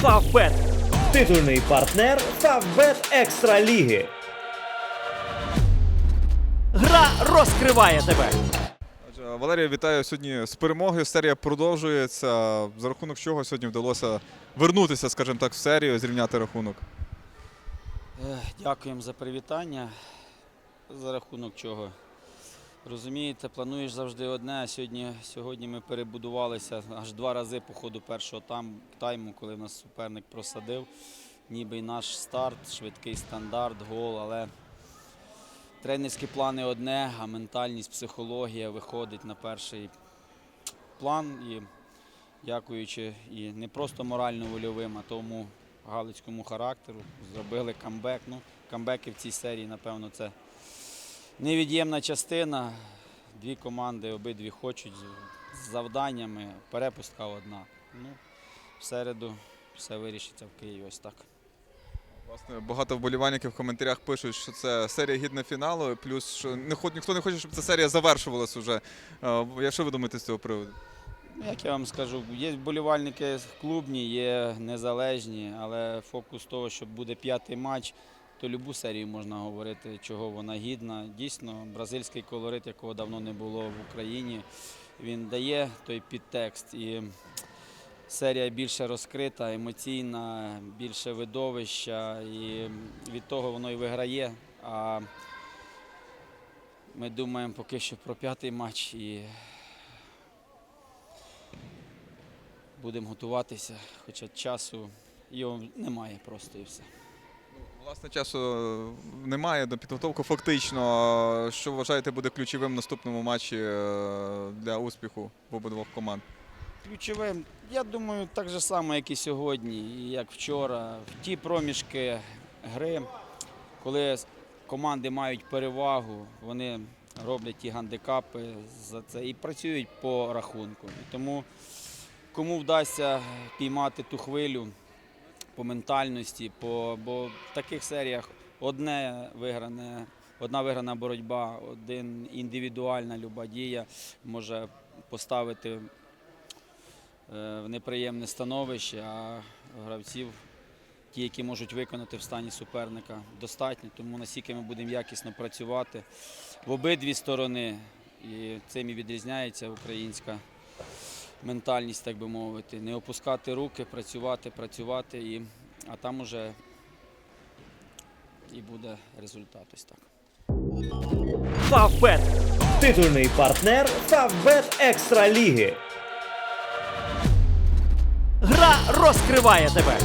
Фавбет. Титульний партнер Фавбет Екстра Ліги. Гра розкриває тебе. Валерія, вітаю сьогодні з перемогою. Серія продовжується. За рахунок чого сьогодні вдалося вернутися, скажімо так, в серію, зрівняти рахунок. Дякуємо за привітання. За рахунок чого. Розумієте, плануєш завжди одне, сьогодні, сьогодні ми перебудувалися аж два рази по ходу першого тайму, коли нас суперник просадив. Ніби й наш старт, швидкий стандарт, гол, але тренерські плани одне, а ментальність, психологія виходить на перший план. І дякуючи і не просто морально-вольовим, а тому галицькому характеру. Зробили камбек. Ну, камбеки в цій серії, напевно, це невід'ємна частина. Дві команди обидві хочуть з- завданнями. Перепустка одна. Ну, в середу все вирішиться в Києві. Ось так. Власне, багато вболівальників в коментарях пишуть, що це серія гідна фіналу, плюс що не хо- ніхто не хоче, щоб ця серія завершувалась уже. Що ви думаєте з цього приводу? Як я вам скажу, є вболівальники клубні, є незалежні, але фокус того, що буде п'ятий матч, то любу серію можна говорити, чого вона гідна. Дійсно, бразильський колорит, якого давно не було в Україні, він дає той підтекст. І серія більше розкрита, емоційна, більше видовища, і від того воно і виграє. А ми думаємо поки що про п'ятий матч і будемо готуватися, хоча часу його немає просто і все. Власне, часу немає на підготовку. Фактично, що вважаєте буде ключовим в наступному матчі е, для успіху в обидвох команд? Ключовим, я думаю, так же само, як і сьогодні, як вчора. В ті проміжки гри, коли команди мають перевагу, вони роблять ті гандикапи за це і працюють по рахунку. І тому кому вдасться піймати ту хвилю по ментальності, по, бо в таких серіях одне вигране, одна виграна боротьба, один індивідуальна люба дія може поставити е, в неприємне становище, а гравців, ті, які можуть виконати в стані суперника, достатньо. Тому наскільки ми будемо якісно працювати в обидві сторони. І цим і відрізняється українська ментальність, так би мовити. Не опускати руки, працювати, працювати, і, а там уже і буде результат. Ось так. Фавбет. Титульний партнер Фавбет Екстра Ліги. Гра розкриває тебе.